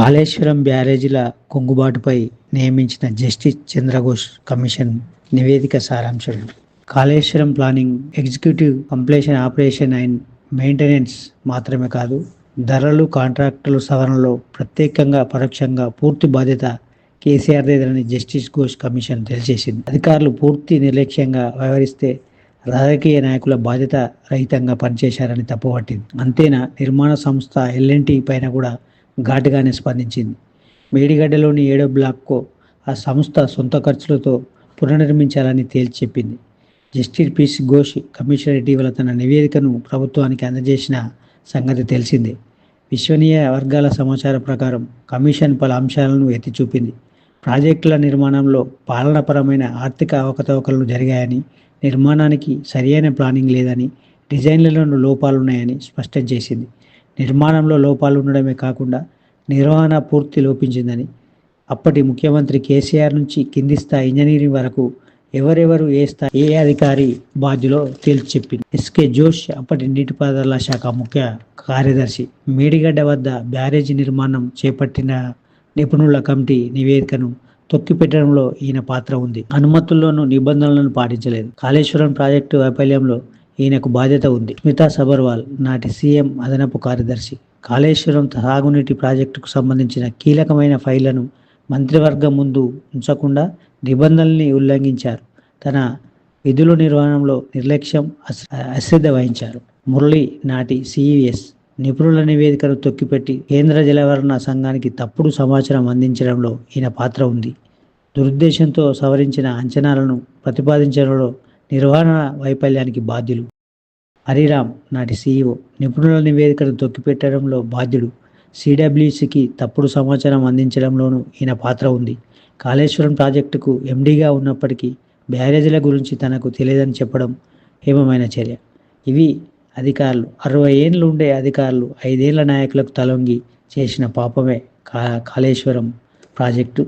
కాళేశ్వరం బ్యారేజీల కొంగుబాటుపై నియమించిన justice Chandra Ghose commission నివేదిక సారాంశం. Kaleshwaram planning executive completion operation and maintenance మాత్రమే కాదు ధరలు కాంట్రాక్టుల సవరణలో ప్రత్యేకంగా పరోక్షంగా పూర్తి బాధ్యత కేసీఆర్దేదని జస్టిస్ ఘోష్ కమిషన్ తెలియజేసింది. అధికారులు పూర్తి నిర్లక్ష్యంగా వ్యవహరిస్తే రాజకీయ నాయకుల బాధ్యత రహితంగా పనిచేశారని తప్పుపట్టింది. అంతేనా నిర్మాణ సంస్థ ఎల్ఎన్టీ పైన కూడా ఘాటుగానే స్పందించింది. మేడిగడ్డలోని ఏడో బ్లాక్కు ఆ సంస్థ సొంత ఖర్చులతో పునర్నిర్మించాలని తేల్చి చెప్పింది. జస్టిస్ పిస్ ఘోష్ కమిషనర్ ఇటీవల తన నివేదికను ప్రభుత్వానికి అందజేసిన సంగతి తెలిసిందే. విశ్వనీయ వర్గాల సమాచారం ప్రకారం కమిషన్ పలు అంశాలను ఎత్తి చూపింది. ప్రాజెక్టుల నిర్మాణంలో పాలనపరమైన ఆర్థిక అవకతవకలు జరిగాయని నిర్మాణానికి సరియైన ప్లానింగ్ లేదని డిజైన్లలో లోపాలున్నాయని స్పష్టం చేసింది. నిర్మాణంలో లోపాలు ఉండడమే కాకుండా నిర్వహణ పూర్తి లోపించిందని అప్పటి ముఖ్యమంత్రి కేసీఆర్ నుంచి కింది స్థాయి ఇంజనీరింగ్ వరకు ఎవరెవరు ఏ స్థాయి ఏ అధికారి బాధ్యులో తేల్చి చెప్పింది. ఎస్కే జోష్ అప్పటి నీటిపారుదల శాఖ ముఖ్య కార్యదర్శి. మేడిగడ్డ వద్ద బ్యారేజీ నిర్మాణం చేపట్టిన నిపుణుల కమిటీ నివేదికను తొక్కిపెట్టడంలో ఈయన పాత్ర ఉంది. అనుమతుల్లోనూ నిబంధనలను పాటించలేదు. కాళేశ్వరం ప్రాజెక్టు వైఫల్యంలో ఈయనకు బాధ్యత ఉంది. స్మితా సబర్వాల్ నాటి సీఎం అదనపు కార్యదర్శి. కాళేశ్వరం తాగునీటి ప్రాజెక్టుకు సంబంధించిన కీలకమైన ఫైళ్ళను మంత్రివర్గం ముందు ఉంచకుండా నిబంధనల్ని ఉల్లంఘించారు. తన విధుల నిర్వహణలో నిర్లక్ష్యం అశ్రద్ధ వహించారు. మురళి నాటి సిఇఎస్ నిపుణుల నివేదికను తొక్కిపెట్టి కేంద్ర జలవరణ సంఘానికి తప్పుడు సమాచారం అందించడంలో ఈయన పాత్ర ఉంది. దురుద్దేశంతో సవరించిన అంచనాలను ప్రతిపాదించడంలో నిర్వహణ వైఫల్యానికి బాధ్యులు. హరిరామ్ నాటి సీఈఓ నిపుణుల నివేదికను తొక్కిపెట్టడంలో బాధ్యుడు. సిడబ్ల్యూసికి తప్పుడు సమాచారం అందించడంలోనూ ఈయన పాత్ర ఉంది. కాళేశ్వరం ప్రాజెక్టుకు ఎండీగా ఉన్నప్పటికీ బ్యారేజీల గురించి తనకు తెలియదని చెప్పడం హేమమైన చర్య. ఇవి అధికారులు అరవై ఏళ్ళు ఉండే అధికారులు ఐదేళ్ళ నాయకులకు తలొంగి చేసిన పాపమే కా కాళేశ్వరం ప్రాజెక్టు.